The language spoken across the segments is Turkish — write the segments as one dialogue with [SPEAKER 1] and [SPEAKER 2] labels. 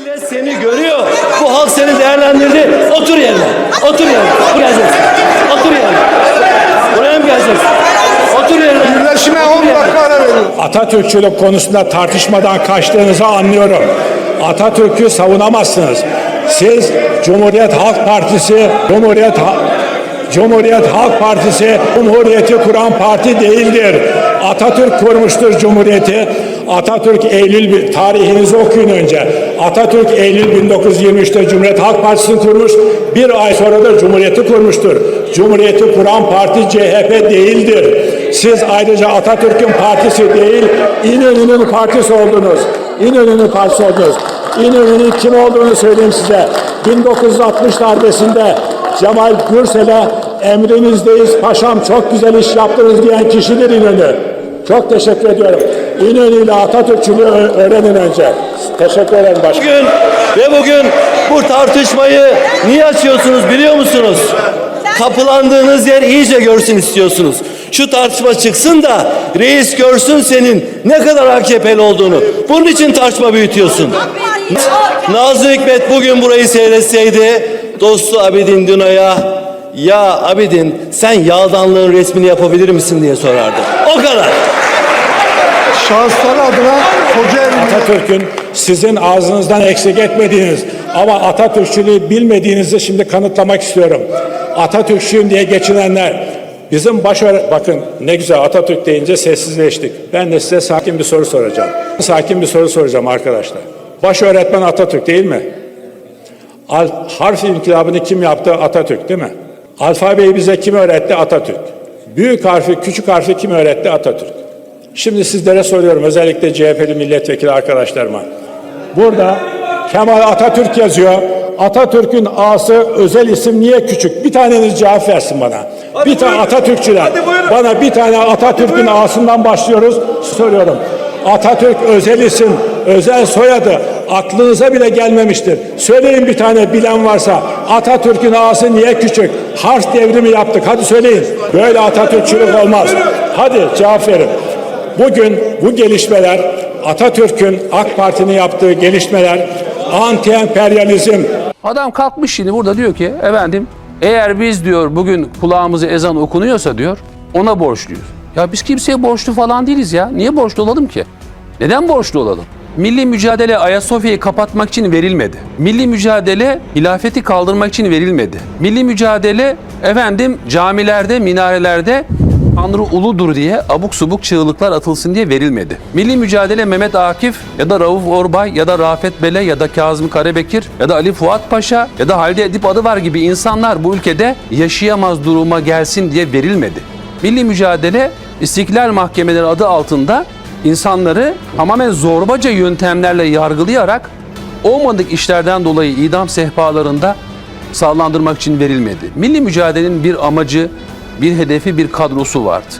[SPEAKER 1] Millet seni görüyor. Bu halk seni değerlendirdi. Otur yerine. Otur yerine. Buraya geleceksin. Otur yerine. Buraya mı geleceksin? Otur yerine.
[SPEAKER 2] Birleşime 10 dakika ara verin.
[SPEAKER 3] Atatürkçülük konusunda tartışmadan kaçtığınızı anlıyorum. Atatürk'ü savunamazsınız. Siz Cumhuriyet Halk Partisi, Cumhuriyet Ha- Cumhuriyet Halk Partisi Cumhuriyeti kuran parti değildir. Atatürk kurmuştur Cumhuriyeti. Atatürk Eylül tarihinizi okuyun önce. Atatürk Eylül 1923'te Cumhuriyet Halk Partisi'ni kurmuş. Bir ay sonra da Cumhuriyeti kurmuştur. Cumhuriyeti kuran parti CHP değildir. Siz ayrıca Atatürk'ün partisi değil, İnönü'nün partisi oldunuz. İnönü'nün partisi oldunuz. İnönü'nün kim olduğunu söyleyeyim size. 1960 darbesinde Cemal Gürsel'e emrinizdeyiz paşam çok güzel iş yaptınız diyen kişidir İnönü. Çok teşekkür ediyorum. İnönü ile Atatürkçülüğü öğrenin önce. Teşekkür ederim başkanım.
[SPEAKER 1] Bugün ve bugün bu tartışmayı niye açıyorsunuz biliyor musunuz? Kapılandığınız yer iyice görsün istiyorsunuz. Şu tartışma çıksın da reis görsün senin ne kadar AKP'li olduğunu. Bunun için tartışma büyütüyorsun. Nazlı Hikmet bugün burayı seyretseydi dostu Abidin Duna'ya ya Abidin sen yağdanlığın resmini yapabilir misin diye sorardı. O kadar.
[SPEAKER 2] Şahısları adına Kocaeli
[SPEAKER 3] Atatürk'ün sizin ağzınızdan eksik etmediğiniz ama Atatürkçülüğü bilmediğinizi şimdi kanıtlamak istiyorum. Atatürkçüyüm diye geçinenler bizim baş bakın ne güzel Atatürk deyince sessizleştik. Ben de size sakin bir soru soracağım. Sakin bir soru soracağım arkadaşlar. Baş öğretmen Atatürk değil mi? Al, harf inkılabını kim yaptı? Atatürk değil mi? Alfabeyi bize kim öğretti? Atatürk. Büyük harfi, küçük harfi kim öğretti? Atatürk. Şimdi sizlere soruyorum özellikle CHP'li milletvekili arkadaşlarıma. Burada Kemal Atatürk yazıyor. Atatürk'ün A'sı özel isim niye küçük? Bir taneniz cevap versin bana. bir tane Atatürkçüler. Bana bir tane Atatürk'ün A'sından başlıyoruz. Soruyorum. Atatürk özel isim, özel soyadı aklınıza bile gelmemiştir. Söyleyin bir tane bilen varsa Atatürk'ün A'sı niye küçük? Harf devrimi yaptık. Hadi söyleyin. Böyle Atatürkçülük olmaz. Hadi cevap verin. Bugün bu gelişmeler Atatürk'ün AK Parti'nin yaptığı gelişmeler anti-emperyalizm,
[SPEAKER 4] Adam kalkmış şimdi burada diyor ki efendim eğer biz diyor bugün kulağımıza ezan okunuyorsa diyor ona borçluyuz. Ya biz kimseye borçlu falan değiliz ya. Niye borçlu olalım ki? Neden borçlu olalım? Milli mücadele Ayasofya'yı kapatmak için verilmedi. Milli mücadele hilafeti kaldırmak için verilmedi. Milli mücadele efendim camilerde, minarelerde Tanrı uludur diye abuk subuk çığlıklar atılsın diye verilmedi. Milli mücadele Mehmet Akif ya da Rauf Orbay ya da Rafet Bele ya da Kazım Karabekir ya da Ali Fuat Paşa ya da Halide Edip Adıvar gibi insanlar bu ülkede yaşayamaz duruma gelsin diye verilmedi. Milli mücadele İstiklal Mahkemeleri adı altında insanları tamamen zorbaca yöntemlerle yargılayarak olmadık işlerden dolayı idam sehpalarında sağlandırmak için verilmedi. Milli mücadelenin bir amacı, bir hedefi, bir kadrosu vardı.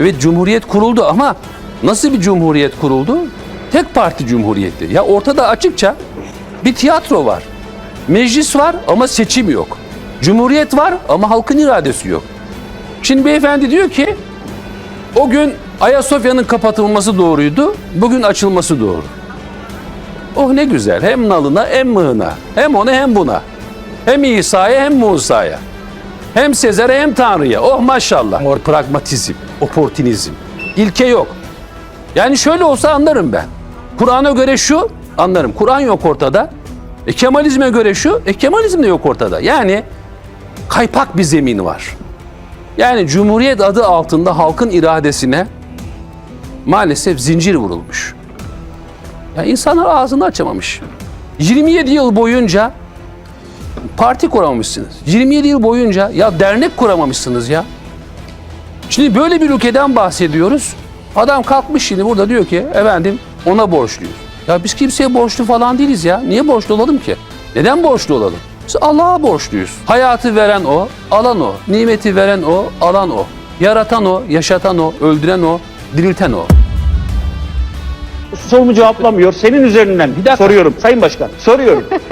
[SPEAKER 4] Ve cumhuriyet kuruldu ama nasıl bir cumhuriyet kuruldu? Tek parti cumhuriyeti. Ya ortada açıkça bir tiyatro var. Meclis var ama seçim yok. Cumhuriyet var ama halkın iradesi yok. Şimdi beyefendi diyor ki o gün Ayasofya'nın kapatılması doğruydu, bugün açılması doğru. Oh ne güzel. Hem nalına hem mığına. Hem ona hem buna. Hem İsa'ya hem Musa'ya. Hem Sezer'e hem Tanrı'ya. Oh maşallah. Or pragmatizm, oportunizm. İlke yok. Yani şöyle olsa anlarım ben. Kur'an'a göre şu anlarım. Kur'an yok ortada. E Kemalizme göre şu, e Kemalizm de yok ortada. Yani kaypak bir zemin var. Yani Cumhuriyet adı altında halkın iradesine maalesef zincir vurulmuş. Ya insanlar ağzını açamamış. 27 yıl boyunca parti kuramamışsınız. 27 yıl boyunca ya dernek kuramamışsınız ya. Şimdi böyle bir ülkeden bahsediyoruz. Adam kalkmış şimdi burada diyor ki efendim ona borçluyuz. Ya biz kimseye borçlu falan değiliz ya. Niye borçlu olalım ki? Neden borçlu olalım? Biz Allah'a borçluyuz. Hayatı veren o, alan o. Nimeti veren o, alan o. Yaratan o, yaşatan o, öldüren o, dirilten o.
[SPEAKER 5] sorumu cevaplamıyor. Senin üzerinden soruyorum Sayın Başkan. Soruyorum.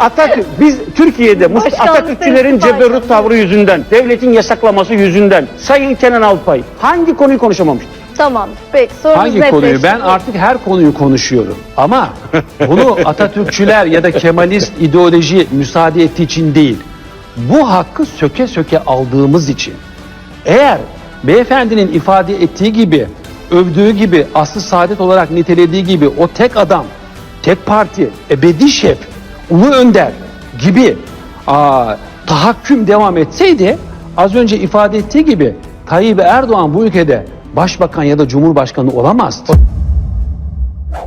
[SPEAKER 5] Atatürk biz Türkiye'de Atatürkçülerin
[SPEAKER 6] ediyorum.
[SPEAKER 5] tavrı yüzünden, devletin yasaklaması yüzünden Sayın Kenan Alpay hangi konuyu konuşamamıştır?
[SPEAKER 6] Tamam. Peki sorunuz
[SPEAKER 5] Hangi
[SPEAKER 6] netleşti.
[SPEAKER 5] konuyu? Ben artık her konuyu konuşuyorum. Ama bunu Atatürkçüler ya da Kemalist ideoloji müsaade ettiği için değil. Bu hakkı söke söke aldığımız için. Eğer beyefendinin ifade ettiği gibi, övdüğü gibi, aslı saadet olarak nitelediği gibi o tek adam, tek parti, ebedi şef, ulu önder gibi aa, tahakküm devam etseydi az önce ifade ettiği gibi Tayyip Erdoğan bu ülkede başbakan ya da cumhurbaşkanı olamazdı.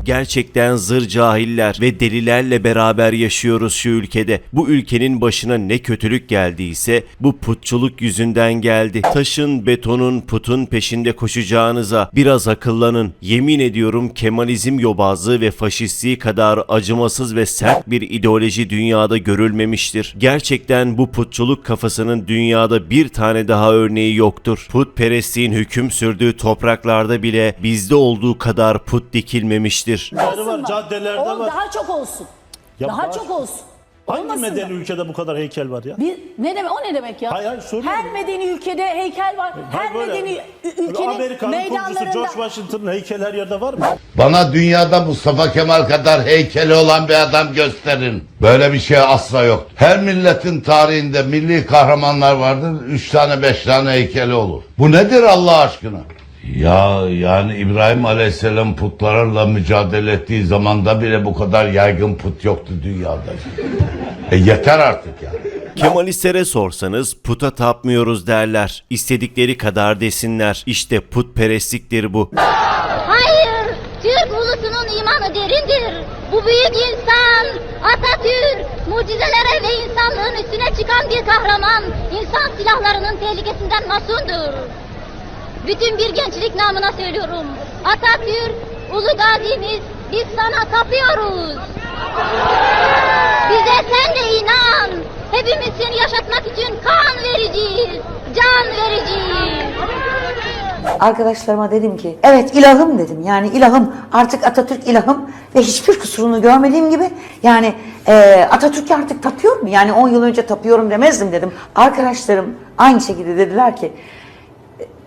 [SPEAKER 7] Gerçekten zır cahiller ve delilerle beraber yaşıyoruz şu ülkede. Bu ülkenin başına ne kötülük geldiyse bu putçuluk yüzünden geldi. Taşın, betonun, putun peşinde koşacağınıza biraz akıllanın. Yemin ediyorum Kemalizm yobazlığı ve faşistliği kadar acımasız ve sert bir ideoloji dünyada görülmemiştir. Gerçekten bu putçuluk kafasının dünyada bir tane daha örneği yoktur. Putperestliğin hüküm sürdüğü topraklarda bile bizde olduğu kadar put dikilmemiştir.
[SPEAKER 8] var, caddelerde
[SPEAKER 9] o
[SPEAKER 8] var.
[SPEAKER 9] Daha çok olsun.
[SPEAKER 8] Ya
[SPEAKER 9] daha
[SPEAKER 8] var.
[SPEAKER 9] çok olsun.
[SPEAKER 8] Hangi
[SPEAKER 9] Olmasın
[SPEAKER 8] medeni
[SPEAKER 9] da.
[SPEAKER 8] ülkede bu kadar heykel var ya?
[SPEAKER 9] Bir, ne demek o ne demek ya?
[SPEAKER 8] Hayır, hayır, soruyorum.
[SPEAKER 9] Her medeni ülkede heykel var. Her
[SPEAKER 8] Böyle.
[SPEAKER 9] medeni ülkenin
[SPEAKER 8] Amerika'nın kurucusu
[SPEAKER 9] meydanlarında
[SPEAKER 8] George Washington'ın heykeli her yerde var mı?
[SPEAKER 10] Bana dünyada Mustafa Kemal kadar heykeli olan bir adam gösterin. Böyle bir şey asla yok. Her milletin tarihinde milli kahramanlar vardır. Üç tane beş tane heykeli olur. Bu nedir Allah aşkına? Ya yani İbrahim Aleyhisselam putlarla mücadele ettiği zamanda bile bu kadar yaygın put yoktu dünyada. E yeter artık ya.
[SPEAKER 7] Kemalistlere sorsanız puta tapmıyoruz derler. İstedikleri kadar desinler. İşte putperestliktir bu.
[SPEAKER 6] Hayır, Türk ulusunun imanı derindir. Bu büyük insan, Atatürk, mucizelere ve insanlığın üstüne çıkan bir kahraman, insan silahlarının tehlikesinden masumdur. Bütün bir gençlik namına söylüyorum. Atatürk, ulu gazimiz, biz sana tapıyoruz. Bize sen de inan. Hepimiz seni yaşatmak için kan vereceğiz, can vereceğiz.
[SPEAKER 11] Arkadaşlarıma dedim ki evet ilahım dedim yani ilahım artık Atatürk ilahım ve hiçbir kusurunu görmediğim gibi yani e, Atatürk'ü artık tapıyorum yani 10 yıl önce tapıyorum demezdim dedim. Arkadaşlarım aynı şekilde dediler ki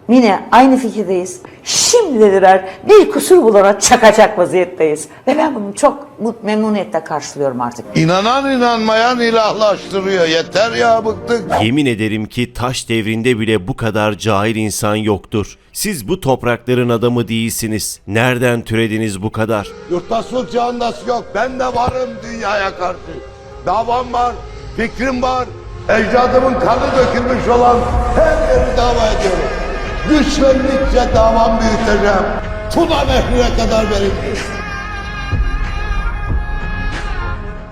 [SPEAKER 11] Mine aynı fikirdeyiz. Şimdi dediler bir kusur bulana çakacak vaziyetteyiz. Ve ben bunu çok memnuniyetle karşılıyorum artık.
[SPEAKER 10] İnanan inanmayan ilahlaştırıyor. Yeter ya bıktık.
[SPEAKER 7] Yemin ederim ki taş devrinde bile bu kadar cahil insan yoktur. Siz bu toprakların adamı değilsiniz. Nereden türediniz bu kadar?
[SPEAKER 10] Yurtta sulh çağındası yok. Ben de varım dünyaya karşı. Davam var, fikrim var. Ecdadımın kanı dökülmüş olan her yeri dava ediyorum. Güçlendikçe davam büyüteceğim. Tuna nehrine kadar benim.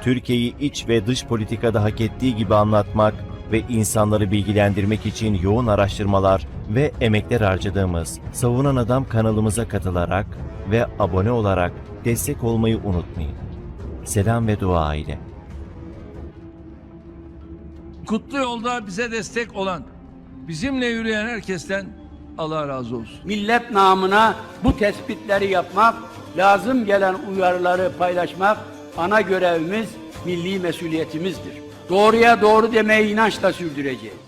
[SPEAKER 7] Türkiye'yi iç ve dış politikada hak ettiği gibi anlatmak ve insanları bilgilendirmek için yoğun araştırmalar ve emekler harcadığımız Savunan Adam kanalımıza katılarak ve abone olarak destek olmayı unutmayın. Selam ve dua ile.
[SPEAKER 12] Kutlu yolda bize destek olan, bizimle yürüyen herkesten Allah razı olsun.
[SPEAKER 5] Millet namına bu tespitleri yapmak, lazım gelen uyarıları paylaşmak ana görevimiz, milli mesuliyetimizdir. Doğruya doğru demeyi inançla sürdüreceğiz.